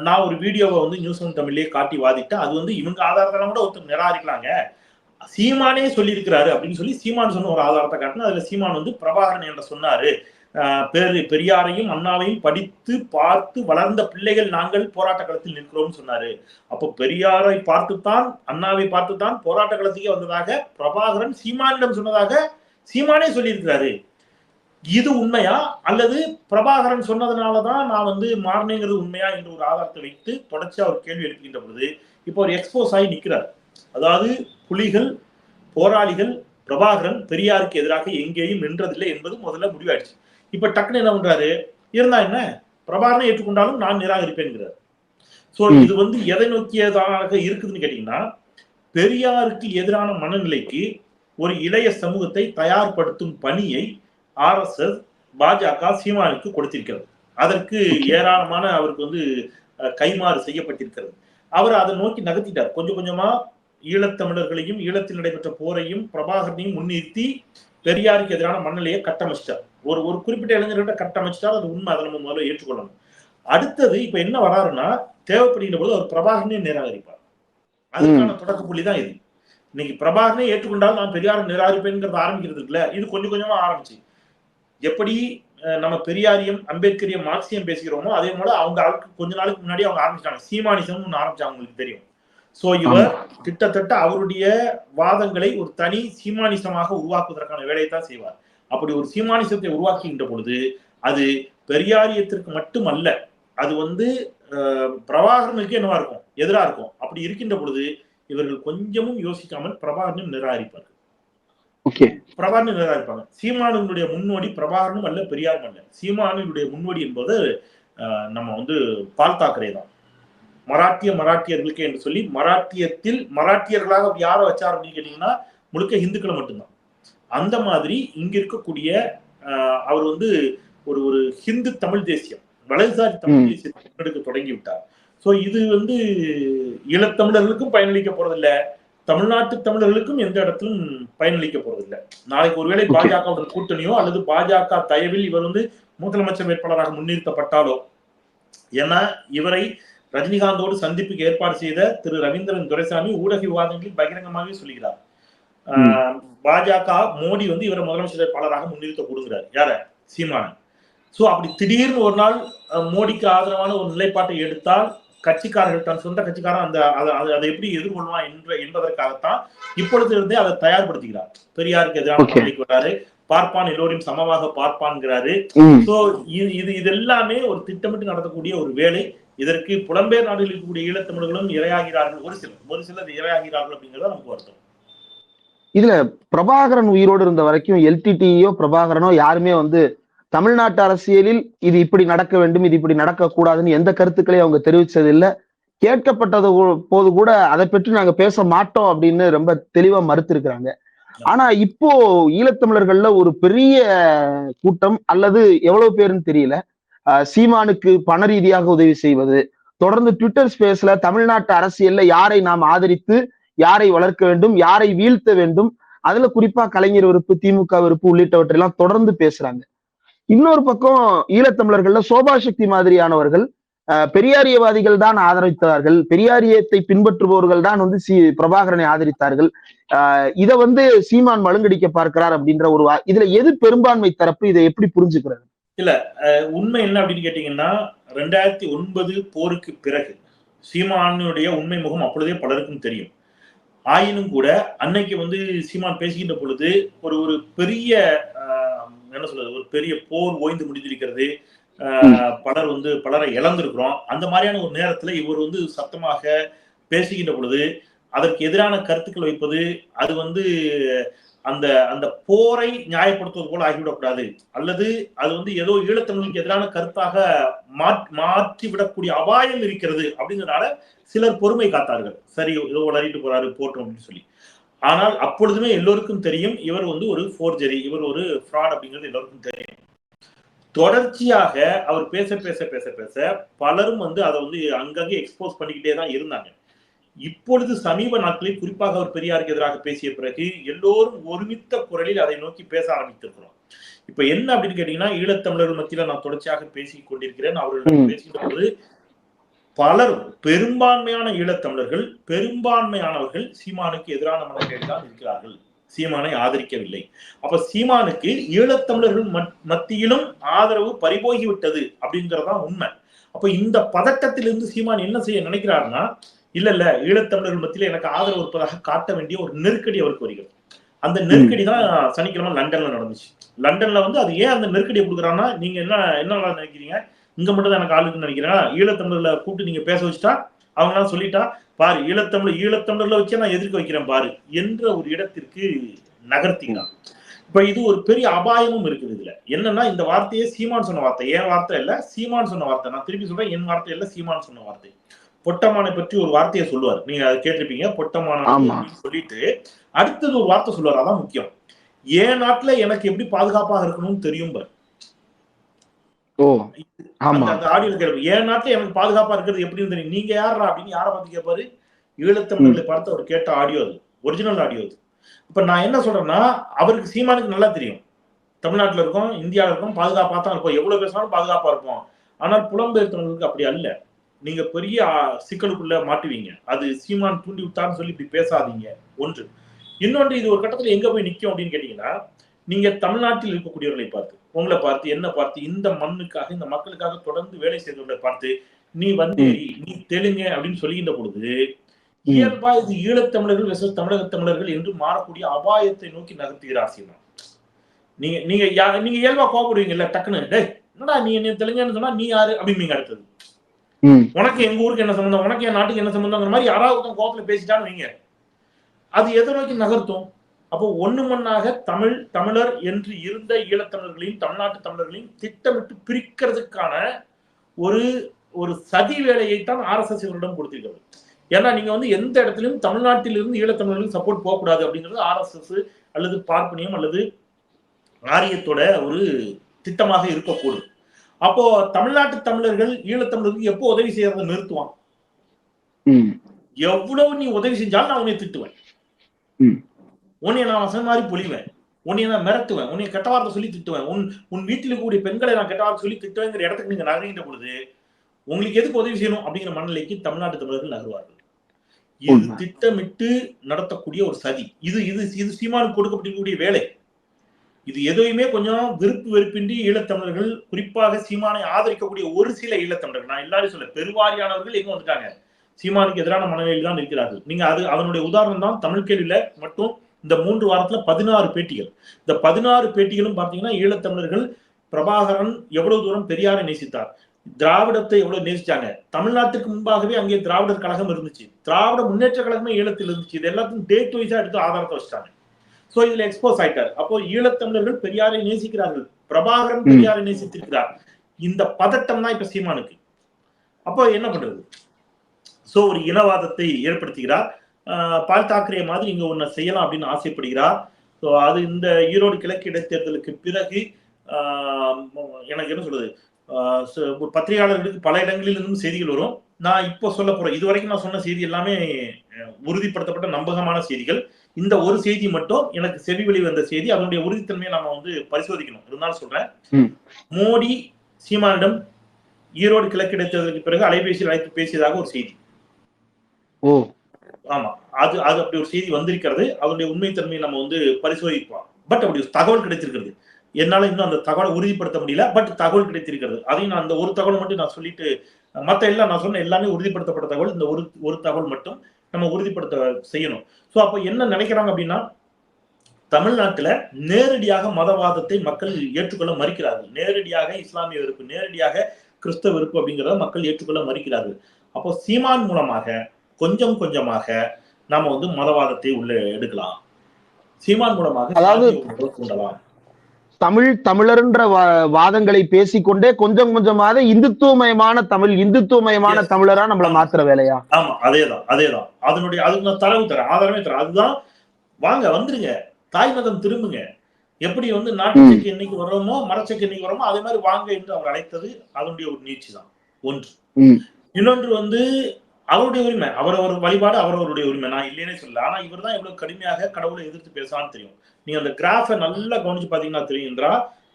நான் ஒரு வீடியோவை வந்து நியூஸ் ஒன் தமிழ்லயே காட்டி வாதிட்டேன். அது வந்து இவங்க ஆதாரத்தெல்லாம் கூட ஒருத்தர் நிராகரிக்கலாங்க. சீமானே சொல்லியிருக்கிறாரு அப்படின்னு சொல்லி சீமான் சொன்ன ஒரு ஆதாரத்தை காட்டினா அதுல சீமான் வந்து பிரபாகரன் என்ற சொன்னாரு. ஆஹ் பெரு பெரியாரையும் அண்ணாவையும் படித்து பார்த்து வளர்ந்த பிள்ளைகள் நாங்கள் போராட்ட களத்தில் நிற்கிறோம்னு சொன்னாரு. அப்போ பெரியாரை பார்த்துத்தான் அண்ணாவை பார்த்துத்தான் போராட்ட களத்துக்கே வந்ததாக பிரபாகரன் சீமானிடம் சொன்னதாக சீமானே சொல்லியிருக்கிறாரு. இது உண்மையா? அல்லது பிரபாகரன் சொன்னதுனாலதான் நான் வந்து மாறினேங்கிறது உண்மையா? என்று ஒரு ஆதாரத்தை வைத்து தொடர்ச்சியா ஒரு கேள்வி எழுப்புகின்ற பொழுது இப்போ ஒரு எக்ஸ்போஸ் ஆகி நிற்கிறார் அதாவது புலிகள் போராளிகள் பிரபாகரன் பெரியாருக்கு எதிராக எங்கேயும் நின்றதில்லை என்பது முதல்ல முடிவாயிடுச்சு. இப்ப டக்குன்னு என்ன பண்றாரு? இருந்தா என்ன? பிரபாகரனை ஏற்றுக்கொண்டாலும் நான் நிராகரிப்பேன்கிறார். சோ. இது வந்து எதை நோக்கியதாக இருக்குதுன்னு கேட்டீங்கன்னா பெரியாருக்கு எதிரான மனநிலைக்கு ஒரு இளைய சமூகத்தை தயார்படுத்தும் பணியை ஆர்எஸ்எஸ் பாஜக சீமானுக்கு கொடுத்திருக்கிறது. அதற்கு ஏராளமான அவருக்கு வந்து கைமாறு செய்யப்பட்டிருக்கிறது. அவர் அதை நோக்கி நகர்த்திட்டார். கொஞ்சம் கொஞ்சமா ஈழத்தமிழர்களையும் ஈழத்தில் நடைபெற்ற போரையும் பிரபாகரனையும் முன்னிறுத்தி பெரியாருக்கு எதிரான மண்ணலையை கட்டமைச்சிட்டார். ஒரு ஒரு குறிப்பிட்ட இளைஞர்கிட்ட கட்டமைச்சிட்டார் அது உண்மை அதை நம்ம முதல்ல ஏற்றுக்கொள்ளணும். அடுத்தது இப்ப என்ன வராருன்னா தேவைப்படுகின்ற போது அவர் பிரபாகரனை நிராகரிப்பார். அதுக்கான தொடக்க புள்ளி தான் இது. இன்னைக்கு பிரபாகரனை ஏற்றுக்கொண்டால் நான் பெரியாரை நிராகரிப்பேங்கிறது ஆரம்பிக்கிறது இருக்குல்ல இது கொஞ்சம் கொஞ்சமா ஆரம்பிச்சு. எப்படி நம்ம பெரியாரியம் அம்பேத்கரியம் மார்க்சியம் பேசுகிறோமோ அதே போல அவங்க கொஞ்ச நாளுக்கு முன்னாடி அவங்க ஆரம்பிச்சிட்டாங்க. சீமானிசம் ஒன்று ஆரம்பிச்சாங்க உங்களுக்கு தெரியும். சோ இவர் கிட்டத்தட்ட அவருடைய வாதங்களை ஒரு தனி சீமானிசமாக உருவாக்குவதற்கான வேலையை தான் செய்வார். அப்படி ஒரு சீமானிசத்தை உருவாக்குகின்ற பொழுது அது பெரியாரியத்திற்கு மட்டுமல்ல அது வந்து பிரபாகரனுக்கு என்னவா இருக்கும்? எதிரா இருக்கும். அப்படி இருக்கின்ற பொழுது இவர்கள் கொஞ்சமும் யோசிக்காமல் பிரபாகரனும் நிராகரிப்பார்கள். ஓகே பிரபாகரன் நிராகரிப்பாங்க. சீமானுடைய முன்னோடி பிரபாகரனும் அல்ல பெரியாரும் அல்ல. சீமானுடைய முன்னோடி என்பது நம்ம வந்து பால் தாக்கரே தான். மராட்டிய மராட்டியர்களுக்கு என்று சொல்லி மராட்டியத்தில் மராட்டியர்களாக யாரை வச்சார் அப்படின்னு கேட்டீங்கன்னா முழுக்க இந்துக்களை மட்டும்தான் அந்த மாதிரி இங்க இருக்கக்கூடிய அவர் வந்து ஒரு ஒரு ஹிந்து தமிழ் தேசியம் வலதுசாரி தமிழ். தேசியத்தை முன்னெடுக்க தொடங்கி விட்டார் சோ இது வந்து ஈழத்தமிழர்களுக்கும் பயனளிக்க போறதில்ல தமிழ்நாட்டு தமிழர்களுக்கும் எந்த இடத்திலும் பயனளிக்க போறதில்ல நாளைக்கு ஒருவேளை. பாஜகவுடன் கூட்டணியோ அல்லது பாஜக தயவில் இவர் வந்து முதலமைச்சர் வேட்பாளராக முன்னிறுத்தப்பட்டாலோ ஏன்னா இவரை ரஜினிகாந்தோடு சந்திப்புக்கு ஏற்பாடு செய்த திரு ரவீந்திரன் துரைசாமி ஊடக விவாதங்களில் பகிரங்கமாகவே சொல்கிறார் ஆஹ், பாஜக மோடி வந்து இவரை முதலமைச்சர் வேட்பாளராக முன்னிறுத்த கொடுங்கிறார் யார? சீமானன். சோ அப்படி திடீர்னு ஒரு நாள் மோடிக்கு ஆதரவான ஒரு நிலைப்பாட்டை எடுத்தால் கட்சிக்காரர்கள் தன் சொந்த கட்சிக்காரன் அந்த அதை- எப்படி எதிர்கொள்வான் என்ற என்பதற்காகத்தான் இப்பொழுது இருந்தே அதை தயார்படுத்துகிறார். பெரியாருக்கு எதிரான. பள்ளிக்கு வராரு. பார்ப்பான் எல்லோரையும் சமமாக பார்ப்பான்கிறாரு. சோ இது இது இது எல்லாமே ஒரு திட்டமிட்டு நடத்தக்கூடிய ஒரு வேலை. இதற்கு புலம்பெயர் நாடுகளில் இருக்கக்கூடிய ஈழத்தமிழர்களும் இரையாகிறார்கள். ஒரு சிலர் ஒரு சிலர் இரையாகிறார்கள் அப்படிங்கிறத நமக்கு வருத்தம். இதுல பிரபாகரன் உயிரோடு இருந்த வரைக்கும் எல்டிடியோ பிரபாகரனோ யாருமே வந்து தமிழ்நாட்டு அரசியலில் இது இப்படி நடக்க வேண்டும் இது இப்படி நடக்க கூடாதுன்னு எந்த கருத்துக்களையும் அவங்க தெரிவிச்சது இல்லை கேட்கப்பட்டது போது கூட அதை பற்றி நாங்க பேச மாட்டோம் அப்படின்னு ரொம்ப தெளிவா மறுத்திருக்கிறாங்க. ஆனா இப்போ ஈழத்தமிழர்கள்ல ஒரு பெரிய கூட்டம் அல்லது எவ்வளவு பேருன்னு தெரியல. சீமானுக்கு பண ரீதியாக உதவி செய்வது தொடர்ந்து ட்விட்டர் ஸ்பேஸ்ல தமிழ்நாட்டு அரசியல்ல யாரை நாம் ஆதரித்து யாரை வளர்க்க வேண்டும் யாரை வீழ்த்த வேண்டும் அதுல குறிப்பா கலைஞர் விருப்பு திமுக விருப்பு உள்ளிட்டவற்றெல்லாம் தொடர்ந்து பேசுறாங்க. இன்னொரு பக்கம் ஈழத்தமிழர்கள்ல சோபா சக்தி மாதிரியானவர்கள் பெரியாரியவாதிகள் தான் ஆதரித்தார்கள் பெரியாரியத்தை பின்பற்றுபவர்கள் தான் வந்து சி பிரபாகரனை ஆதரித்தார்கள். ஆஹ் இதை வந்து சீமான் மழுங்கடிக்க பார்க்கிறார் அப்படின்ற ஒரு இதுல எது பெரும்பான்மை தரப்பு இதை எப்படி புரிஞ்சுக்கிறது? இல்ல உண்மை என்ன அப்படின்னு கேட்டீங்கன்னா ரெண்டாயிரத்தி ஒன்பது போருக்கு பிறகு சீமானுடைய உண்மை முகம் அப்பொழுதே பலருக்கும் தெரியும். ஆயினும் கூட அன்னைக்கு வந்து சீமான் பேசுகின்ற பொழுது ஒரு ஒரு பெரிய ஆஹ், என்ன சொல்றது ஒரு பெரிய போர் ஓய்ந்து முடிந்திருக்கிறது. ஆஹ், பலர் வந்து பலரை இழந்திருக்கிறோம். அந்த மாதிரியான ஒரு நேரத்துல இவர் வந்து சத்தமாக பேசுகின்ற பொழுது அதற்கு எதிரான கருத்துக்கள் வைப்பது அது வந்து அந்த அந்த போரை நியாயப்படுத்துவது போல ஆகிவிடக்கூடாது. அல்லது அது வந்து ஏதோ ஈழத்தமிழுக்கு எதிரான கருத்தாக மாற்றி விடக்கூடிய அபாயம் இருக்கிறது அப்படிங்கிறனால சிலர் பொறுமை காத்தார்கள். சரி ஏதோ வளரிட்டு போறாரு போட்டோம் அப்படின்னு சொல்லி. ஆனால் அப்பொழுதுமே எல்லோருக்கும் தெரியும் இவர் வந்து ஒரு ஃபோர்ஜரி இவர் ஒரு ஃப்ராட் அப்படிங்கிறது எல்லோருக்கும் தெரியும். தொடர்ச்சியாக அவர் பேச பேச பேச பேச பலரும் வந்து அதை வந்து அங்கங்கே எக்ஸ்போஸ் பண்ணிக்கிட்டே தான் இருந்தாங்க. இப்பொழுது சமீப நாட்களில் குறிப்பாக அவர் பெரியாருக்கு எதிராக பேசிய பிறகு எல்லோரும் ஒருமித்த குரலில் அதை நோக்கி பேச ஆரம்பித்திருக்கிறோம். இப்ப என்ன அப்படின்னு கேட்டீங்கன்னா ஈழத்தமிழர்கள் மத்தியில நான் தொடர்ச்சியாக பேசிக் கொண்டிருக்கிறேன். அவர்களிடம் பொழுது பலரும் பெரும்பான்மையான ஈழத்தமிழர்கள் பெரும்பான்மையானவர்கள் சீமானுக்கு எதிரான மனநிலையில் தான் இருக்கிறார்கள். சீமானை ஆதரிக்கவில்லை. அப்ப சீமானுக்கு ஈழத்தமிழர்கள் மத்- மத்தியிலும் ஆதரவு பறிபோகி விட்டது அப்படிங்கறதுதான் உண்மை. அப்ப இந்த பதட்டத்திலிருந்து சீமான் என்ன செய்ய நினைக்கிறாருன்னா இல்ல இல்ல ஈழத்தமிழர்கள் மத்தியில எனக்கு ஆதரவு இருப்பதாக காட்ட வேண்டிய ஒரு நெருக்கடி அவருக்கு வருகிறது அந்த நெருக்கடி தான் சனிக்கிழமை லண்டன்ல நடந்துச்சு. லண்டன்ல வந்து அது ஏன் அந்த நெருக்கடியை கொடுக்குறான்னா நீங்க என்ன என்ன நினைக்கிறீங்க? இங்க மட்டும் தான் எனக்கு ஆளுக்குன்னு நினைக்கிறேன் ஈழத்தமிழர்ல கூப்பிட்டு நீங்க பேச வச்சுட்டா அவங்க சொல்லிட்டா பாரு ஈழத்தமிழ் ஈழத்தமிழர்ல வச்சே நான் எதிர்க்க வைக்கிறேன் பாரு என்ற ஒரு இடத்திற்கு நகர்த்தினார் இப்ப இது ஒரு பெரிய அபாயமும் இருக்குது இதுல. என்னன்னா இந்த வார்த்தையே சீமான் சொன்ன வார்த்தை. என் வார்த்தை இல்ல சீமான் சொன்ன வார்த்தை. நான் திருப்பி சொல்றேன் என் வார்த்தை இல்ல சீமான் சொன்ன வார்த்தை. பொட்டமானை பற்றி ஒரு வார்த்தையை சொல்லுவார். நீங்க அதை கேட்டிருப்பீங்க பொட்டமான. சொல்லிட்டு அடுத்தது ஒரு வார்த்தை சொல்லுவார். அதான் முக்கியம். என் நாட்டுல எனக்கு எப்படி பாதுகாப்பாக இருக்கணும்னு தெரியும் பாரு. அந்த ஆடியோ கேட்பு என் நாட்டுல எனக்கு பாதுகாப்பா இருக்கிறது எப்படின்னு தெரியும். நீங்க யாரா அப்படின்னு யாரை பார்த்து கேட்பாரு ஈழத்தமிழர்களை பார்த்து அவர் கேட்ட ஆடியோ அது. ஒரிஜினல் ஆடியோ அது. இப்ப நான் என்ன சொல்றேன்னா அவருக்கு சீமானுக்கு நல்லா தெரியும். தமிழ்நாட்டுல இருக்கோம் இந்தியாவில் இருக்கோம் பாதுகாப்பா தான் இருப்போம் எவ்வளவு பேசினாலும் பாதுகாப்பா இருப்போம். ஆனால் புலம்பெயர் தமிழர்களுக்கு அப்படி அல்ல. நீங்க பெரிய சிக்கலுக்குள்ள மாட்டுவீங்க. அது சீமான் தூண்டி விட்டான்னு சொல்லி இப்படி பேசாதீங்க. ஒன்று. இன்னொன்று இது ஒரு கட்டத்துல எங்க போய் நிக்கும் அப்படின்னு கேட்டீங்கன்னா நீங்க தமிழ்நாட்டில் இருக்கக்கூடியவர்களை பார்த்து உங்களை பார்த்து என்ன பார்த்து இந்த மண்ணுக்காக இந்த மக்களுக்காக தொடர்ந்து வேலை செய்தவர்களை பார்த்து நீ வந்தேரி நீ தெலுங்கு அப்படின்னு சொல்லுகின்ற பொழுது இயல்பா இது ஈழத்தமிழர்கள் வெசஸ் தமிழக தமிழர்கள் என்று மாறக்கூடிய அபாயத்தை நோக்கி நகர்த்துகிறார் சீமான் நீங்க நீங்க நீங்க இயல்பா கோபப்படுவீங்கல்ல டக்குன்னு டேய் என்னடா நீ என்ன தெலுங்குன்னு சொன்னா நீ யாரு? அப்படிம்பீங்க அடுத்தது. உனக்கு எங்க ஊருக்கு என்ன சம்பந்தம்? உனக்கு என் நாட்டுக்கு என்ன சம்பந்தங்கிற மாதிரி யாராவது கோபத்துல பேசிட்டான்னு வைங்க. அது எதை நோக்கி நகர்த்தும்? அப்போ ஒண்ணு மண்ணாக தமிழ் தமிழர் என்று இருந்த ஈழத்தமிழர்களையும் தமிழ்நாட்டு தமிழர்களையும் திட்டமிட்டு பிரிக்கிறதுக்கான ஒரு ஒரு சதி வேலையைத்தான் ஆர்எஸ்எஸ் இவரிடம் கொடுத்திருக்கிறது. ஏன்னா நீங்க வந்து எந்த இடத்துலயும் தமிழ்நாட்டிலிருந்து ஈழத்தமிழர்களுக்கு சப்போர்ட் போகக்கூடாது அப்படிங்கிறது ஆர்எஸ்எஸ் அல்லது பார்ப்பனியம் அல்லது ஆரியத்தோட ஒரு திட்டமாக இருக்கக்கூடும். அப்போ தமிழ்நாட்டு தமிழர்கள் ஈழத்தமிழருக்கு எப்போ உதவி செய்யறதை நிறுத்துவான்? எவ்வளவு நீ உதவி செஞ்சாலும் நான் உன்னை திட்டுவேன். ம். உன்னை நான் வசன மாதிரி பொழிவேன். உன்னை நான் மிரட்டுவேன். உன்னை கெட்ட வார்த்தை சொல்லி திட்டுவேன். உன் உன் வீட்டில் இருக்கக்கூடிய பெண்களை நான் கெட்ட வார்த்தை சொல்லி திட்டுவேங்கிற இடத்துக்கு நீங்க நகர்கின்ற பொழுது உங்களுக்கு எதுக்கு உதவி செய்யணும் அப்படிங்கிற மனநிலைக்கு தமிழ்நாட்டு தமிழர்கள் நகருவார்கள். இது. திட்டமிட்டு நடத்தக்கூடிய ஒரு சதி. இது இது இது சீமானுக்கு கொடுக்கப்பட்டிருக்கக்கூடிய வேலை. இது எதையுமே கொஞ்சம் விருப்பு வெறுப்பின்றி ஈழத்தமிழர்கள் குறிப்பாக சீமானை ஆதரிக்கக்கூடிய ஒரு சில ஈழத்தமிழர்கள் நான் எல்லாரும் சொல்ல பெருவாரியானவர்கள் எங்க வந்துட்டாங்க? சீமானுக்கு எதிரான மனநிலையில் தான் இருக்கிறார்கள். நீங்க அது அதனுடைய உதாரணம் தான் தமிழ் கேள்வியில மட்டும் இந்த மூன்று வாரத்துல பதினாறு பேட்டிகள். இந்த பதினாறு பேட்டிகளும் பாத்தீங்கன்னா ஈழத்தமிழர்கள் பிரபாகரன் எவ்வளவு தூரம் பெரியாரை நேசித்தார்? திராவிடத்தை எவ்வளவு நேசிச்சாங்க? தமிழ்நாட்டுக்கு முன்பாகவே அங்கே திராவிடர் கழகம் இருந்துச்சு. திராவிட முன்னேற்ற கழகமே ஈழத்தில் இருந்துச்சு. இது எல்லாத்தையும் டேட் வைஸா எடுத்து ஆதாரத்தை வச்சுட்டாங்க. சோ இதுல எக்ஸ்போஸ் ஆயிட்டார். அப்போ ஈழத்தமிழர்கள் பெரியாரை நேசிக்கிறார்கள். பிரபாகரன். பெரியாரை நேசித்திருக்கிறார். இந்த பதட்டம் தான் இப்ப சீமானுக்கு. அப்போ என்ன பண்றது? சோ ஒரு இனவாதத்தை ஏற்படுத்துகிறார். பால் தாக்கரே மாதிரி இங்க ஒண்ணு செய்யலாம் அப்படின்னு ஆசைப்படுகிறார். ஸோ அது இந்த ஈரோடு கிழக்கு இடைத்தேர்தலுக்கு பிறகு எனக்கு என்ன சொல்றது? பத்திரிகையாளர்களுக்கு பல இடங்களில் இருந்தும் செய்திகள் வரும். நான் இப்போ சொல்ல போறேன். இது வரைக்கும் நான் சொன்ன செய்தி எல்லாமே உறுதிப்படுத்தப்பட்ட நம்பகமான செய்திகள். இந்த ஒரு செய்தி மட்டும் எனக்கு செவி வெளி வந்த செய்தி. அதனுடைய உறுதித்தன்மையை நம்ம வந்து பரிசோதிக்கணும். இருந்தாலும் சொல்றேன். மோடி சீமானிடம் ஈரோடு கிழக்கு இடைத்தேர்தலுக்கு பிறகு அலைபேசியில் அழைத்து பேசியதாக ஒரு செய்தி. ஓ. ஆமா. அது அது அப்படி ஒரு செய்தி வந்திருக்கிறது. அதனுடைய உண்மைத்தன்மையை நம்ம வந்து பரிசோதிப்போம். பட் அப்படி ஒரு தகவல் கிடைத்திருக்கிறது என்னால இன்னும் அந்த தகவலை உறுதிப்படுத்த முடியல. பட் தகவல் கிடைத்திருக்கிறது. அதையும் நான் அந்த ஒரு தகவல் மட்டும் நான் சொல்லிட்டு மத்த எல்லாம் நான் சொன்ன எல்லாமே உறுதிப்படுத்தப்பட்ட தகவல். இந்த ஒரு ஒரு தகவல் மட்டும் நம்ம உறுதிப்படுத்த செய்யணும். சோ அப்ப என்ன நினைக்கிறாங்க அப்படின்னா தமிழ்நாட்டுல நேரடியாக மதவாதத்தை மக்கள் ஏற்றுக்கொள்ள மறுக்கிறார்கள். நேரடியாக இஸ்லாமிய வெறுப்பு நேரடியாக கிறிஸ்தவ வெறுப்பு அப்படிங்கிறத மக்கள் ஏற்றுக்கொள்ள மறுக்கிறார்கள். அப்போ சீமான் மூலமாக கொஞ்சம் கொஞ்சமாக நாம வந்து மதவாதத்தை உள்ள எடுக்கலாம். சீமான் மூலமாக அதாவது- தமிழ் தமிழர்ன்ற வாதங்களை பேசிக்கொண்டே கொஞ்சம் கொஞ்சமாக இந்துத்துவமயமான தமிழ் இந்துத்துவமயமான. தமிழரா நம்மள மாத்துற வேலையா? ஆமா அதேதான் அதேதான். அதனுடைய அதுக்கு நான் தரவு தரேன் ஆதாரமே தரேன். அதுதான் வாங்க வந்துருங்க. தாய் மதம் திரும்புங்க. எப்படி வந்து நாட்டுச்சைக்கு என்னைக்கு வர்றோமோ மரச்சைக்கு என்னைக்கு வரோமோ அதே மாதிரி வாங்க என்று அவர் அழைத்தது அதனுடைய ஒரு நீட்சி தான் ஒன்று. இன்னொன்று வந்து அவருடைய உரிமை அவரவர் வழிபாடு அவரவருடைய உரிமை. நான் இல்லைன்னே சொல்லல. ஆனா இவர் தான் எவ்வளவு கடுமையாக கடவுளை எதிர்த்து பேசலாம்னு தெரியும். நீங்க அந்த கிராஃபை நல்லா கவனிச்சு பாத்தீங்கன்னா தெரியுன்றா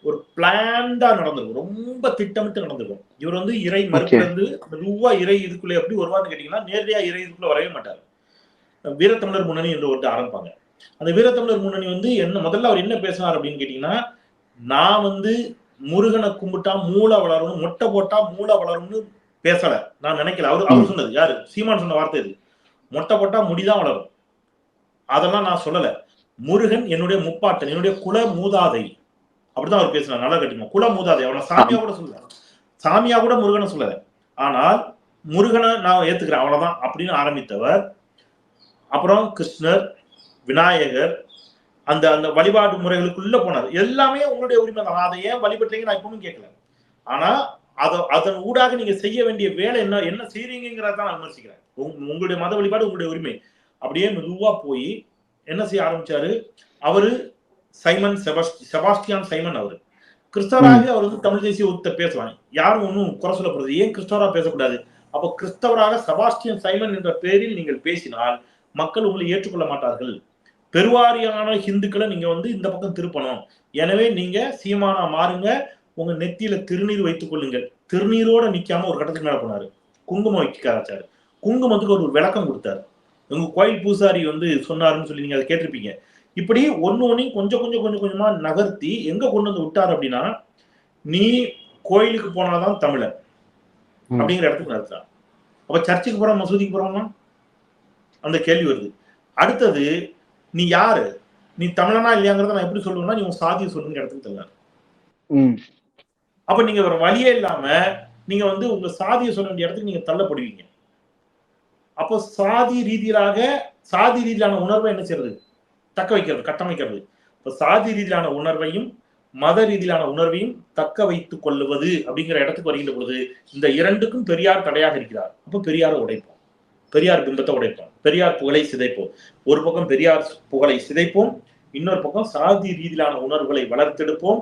ஒரு பிளான்டா நடந்திருக்கும். ரொம்ப திட்டமிட்டு நடந்திருக்கும். இவர் வந்து இறை மறுப்புல இருந்து மெதுவா இறை இதுக்குள்ள எப்படி வருவார்னு கேட்டீங்கன்னா நேரடியா இறை இதுக்குள்ள வரவே மாட்டார். வீரத்தமிழர் முன்னணி என்று ஒருத்தர் ஆரம்பிப்பாங்க. அந்த வீரத்தமிழர் முன்னணி வந்து என்ன முதல்ல அவர் என்ன பேசினார் அப்படின்னு கேட்டீங்கன்னா நான் வந்து முருகனை கும்பிட்டா மூளை வளரும் மொட்டை போட்டா மூளை வளரும்னு பேசல. நான் நினைக்கல. அவர் அவர் சொன்னது. யாரு? சீமான் சொன்ன வார்த்தை இது. மொட்டை போட்டா முடிதான் வளரும். அதெல்லாம் நான் சொல்லல. முருகன் என்னுடைய முப்பாட்டன் என்னுடைய குல மூதாதை. அப்படிதான் அவர் பேசினார். நல்லா கட்டிமா குல மூதாதை. அவனை சாமியா கூட சொல்லல. சாமியா கூட முருகனை சொல்லல. ஆனால் முருகனை நான் ஏத்துக்கிறேன். அவ்வளவுதான் அப்படின்னு ஆரம்பித்தவர். அப்புறம் கிருஷ்ணர் விநாயகர் அந்த அந்த வழிபாடு முறைகளுக்குள்ள போனார். எல்லாமே உங்களுடைய உரிமை தான் அதை ஏன் வழிபட்டீங்க நான் இப்பவும் கேட்கல. ஆனா அத அதன் ஊடாக நீங்க செய்ய வேண்டிய வேலை என்ன என்ன செய்றீங்கிறத தான் நான் விமர்சிக்கிறேன். உங்க- உங்களுடைய மத வழிபாடு உங்களுடைய உரிமை. அப்படியே மெதுவா போய் என்ன செய்ய ஆரம்பிச்சாரு? அவரு சைமன் செபாஸ்டி செபாஸ்டியான் சைமன் அவரு. கிறிஸ்தவராக அவர் வந்து தமிழ் தேசிய ஒருத்த பேசுவாங்க யாரும் ஒன்றும் குறை சொல்லப்படுறது ஏன் கிறிஸ்தவரா பேசக்கூடாது? அப்போ கிறிஸ்தவராக செபாஸ்டியன் சைமன் என்ற பெயரில் நீங்கள் பேசினால் மக்கள் உங்களை ஏற்றுக்கொள்ள மாட்டார்கள். பெருவாரியான ஹிந்துக்களை நீங்க வந்து இந்த பக்கம் திருப்பணும். எனவே நீங்க சீமானா மாறுங்க. உங்க நெத்தியில திருநீர் வைத்துக் கொள்ளுங்கள். திருநீரோட நிக்காம ஒரு கட்டத்துக்கு மேல போனாரு. குங்குமம் வைக்க ஆரம்பிச்சாரு. குங்குமத்துக்கு ஒரு விளக்கம் கொடுத்தாரு. உங்க கோயில் பூசாரி வந்து சொன்னாருன்னு சொல்லி நீங்க அதை கேட்டிருப்பீங்க. இப்படி ஒண்ணு ஒன்னையும் கொஞ்சம் கொஞ்சம் கொஞ்சம் கொஞ்சமா நகர்த்தி எங்க கொண்டு வந்து விட்டார் அப்படின்னா நீ கோயிலுக்கு போனாதான் தமிழன். அப்படிங்கிற இடத்துக்கு நடத்துறான் அப்ப சர்ச்சுக்கு போறோம் மசூதிக்கு போறோம்னா அந்த கேள்வி வருது. அடுத்தது நீ யாரு? நீ தமிழனா இல்லையாங்கிறத நான் எப்படி சொல்லுவேன்னா நீ உன் சாதியை சொல்லுங்க இடத்துக்கு தள்ளாரு. அப்ப நீங்க ஒரு வழியே இல்லாம நீங்க வந்து உங்க சாதியை சொல்ல வேண்டிய இடத்துக்கு நீங்க தள்ளப்படுவீங்க. அப்போ சாதி ரீதியிலாக சாதி ரீதியிலான உணர்வை என்ன செய்யறது? தக்க வைக்கிறது கட்டமைக்கிறது இப்ப சாதி ரீதியிலான உணர்வையும் மத ரீதியிலான உணர்வையும் தக்க வைத்துக் கொள்ளுவது அப்படிங்கிற இடத்துக்கு வருகின்ற பொழுது இந்த இரண்டுக்கும் பெரியார் தடையாக இருக்கிறார். அப்ப பெரியாரை உடைப்போம். பெரியார் பிம்பத்தை உடைப்போம். பெரியார் புகழை சிதைப்போம். ஒரு பக்கம் பெரியார் புகழை சிதைப்போம். இன்னொரு பக்கம் சாதி ரீதியிலான உணர்வுகளை வளர்த்தெடுப்போம்.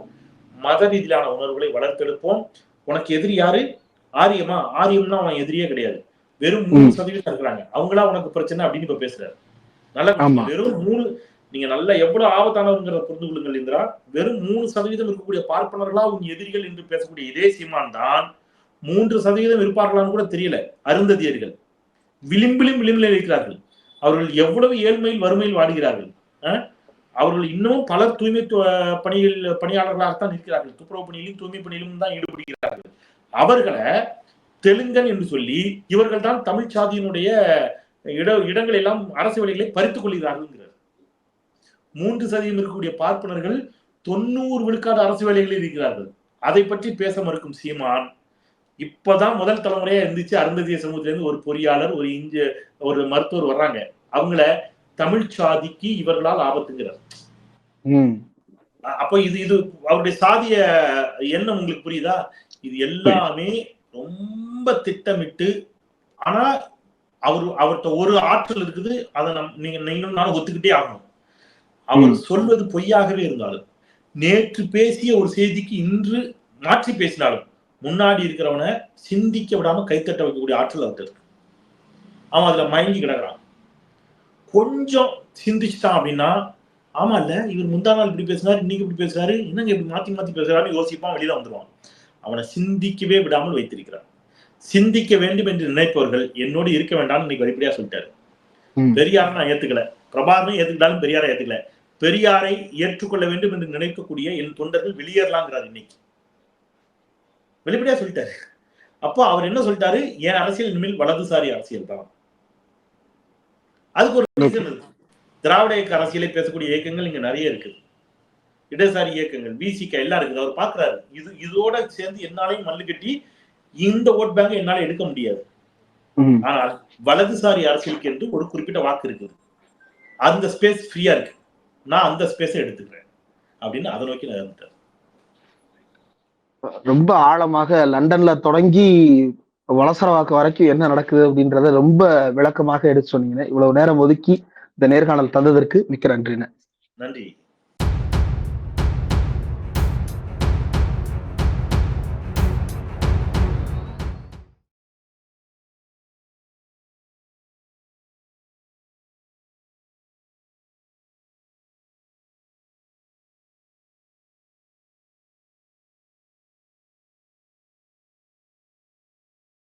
மத ரீதியிலான உணர்வுகளை வளர்த்தெடுப்போம். உனக்கு எதிரி யாரு? ஆரியமா? ஆரியம்னா அவன் எதிரியே கிடையாது. வெறும் மூணு. சதவீதம் இருக்கிறாங்க. அவங்களா உனக்கு பிரச்சனை அப்படின்னு இப்ப பேசுறாரு. நல்ல. வெறும் மூணு நீங்க நல்ல எவ்வளவு ஆபத்தானவங்கிறத புரிந்து கொள்ளுங்கள் இந்திரா. வெறும் மூணு சதவீதம் இருக்கக்கூடிய பார்ப்பனர்களா உங்க எதிரிகள் என்று பேசக்கூடிய இதே சீமான் தான் மூன்று சதவீதம் இருப்பார்களான்னு கூட தெரியல. அருந்ததியர்கள். விளிம்பிலும் விளிம்பில் இருக்கிறார்கள். அவர்கள் எவ்வளவு ஏழ்மையில் வறுமையில் வாடுகிறார்கள்? அவர்கள் இன்னமும் பலர் தூய்மை பணியில் பணியாளர்களாகத்தான் இருக்கிறார்கள். துப்புரவு பணியிலும் தூய்மை பணியிலும் தான் ஈடுபடுகிறார்கள். அவர்களை தெலுங்கன் என்று சொல்லி இவர்கள் தான் தமிழ் சாதியினுடைய இட இடங்கள் எல்லாம் அரசு வேலைகளை பறித்துக் கொள்கிறார்கள் மூன்று சதவீதம் இருக்கக்கூடிய பார்ப்பனர்கள் தொண்ணூறு விழுக்காடு அரசு வேலைகளில் இருக்கிறார்கள். அதை பற்றி பேச மறுக்கும் சீமான் இப்பதான் முதல் தலைமுறையா இருந்துச்சு அருந்ததிய சமூகத்திலிருந்து ஒரு பொறியாளர் ஒரு இஞ்ச ஒரு மருத்துவர் வர்றாங்க. அவங்கள தமிழ் சாதிக்கு இவர்களால் ஆபத்துங்கிறார். அப்ப இது இது அவருடைய சாதிய எண்ணம் உங்களுக்கு புரியுதா? இது எல்லாமே ரொம்ப திட்டமிட்டு ஆனா அவர் அவர்கிட்ட ஒரு ஆற்றல் இருக்குது அதை நம் நீங்க நீங்களும் நானும் ஒத்துக்கிட்டே ஆகணும். அவர் சொல்வது பொய்யாகவே இருந்தாலும் நேற்று பேசிய ஒரு செய்திக்கு இன்று மாற்றி பேசினாலும் முன்னாடி இருக்கிறவனை சிந்திக்க விடாம கைத்தட்ட வைக்கக்கூடிய ஆற்றல் அவர்கிட்ட இருக்கு. அவன் அதுல மயங்கி கிடக்குறான். கொஞ்சம் சிந்திச்சுட்டான் அப்படின்னா ஆமா இல்ல இவர் முந்தா நாள் இப்படி பேசினாரு இன்னைக்கு இப்படி பேசுறாரு என்னங்க இப்படி மாத்தி மாத்தி பேசுறாரு யோசிப்பான் வெளியில வந்துருவான். அவனை சிந்திக்கவே விடாமல் வைத்திருக்கிறார் சிந்திக்க வேண்டும் என்று நினைப்பவர்கள் என்னோடு இருக்க வேண்டாம்னு இன்னைக்கு வெளிப்படையா சொல்லிட்டாரு. பெரியாரை நான் ஏத்துக்கல. பிரபாகரனை ஏத்துக்கிட்டாலும் பெரியாரை ஏத்துக்கல. பெரியாரை ஏற்றுக்கொள்ள வேண்டும் என்று நினைக்கக்கூடிய என் தொண்டர்கள் வெளியேறலாங்கிறார் இன்னைக்கு. வெளிப்படையா சொல்லிட்டாரு. அப்போ அவர் என்ன சொல்லிட்டாரு? என் அரசியல் இனிமேல் வலதுசாரி அரசியல் தான். அதுக்கு ஒரு இருக்கு. திராவிட இயக்க அரசியலை பேசக்கூடிய இயக்கங்கள் இங்க நிறைய இருக்கு இடதுசாரி இயக்கங்கள் விசிக எல்லாம் இருக்குது. அவர் பாக்குறாரு. இது இதோட சேர்ந்து என்னாலையும் மல்லு கட்டி இந்த ஓட் பேங்க் என்னால எடுக்க முடியாது. ஆனால் வலதுசாரி அரசியலுக்கு என்று ஒரு குறிப்பிட்ட வாக்கு இருக்குது. அந்த ஸ்பேஸ் ஃப்ரீயா இருக்கு. நான் அந்த ஸ்பேஸை எடுத்துக்கிறேன். அப்படின்னு அதை நோக்கி நகர்ந்துட்டார். ரொம்ப ஆழமாக லண்டன்ல தொடங்கி வலசரவாக்கு வரைக்கும் என்ன நடக்குது அப்படின்றத ரொம்ப விளக்கமாக எடுத்து சொன்னீங்க இவ்வளவு நேரம் ஒதுக்கி இந்த நேர்காணல் தந்ததற்கு மிக்க நன்றிண்ணே. நன்றி.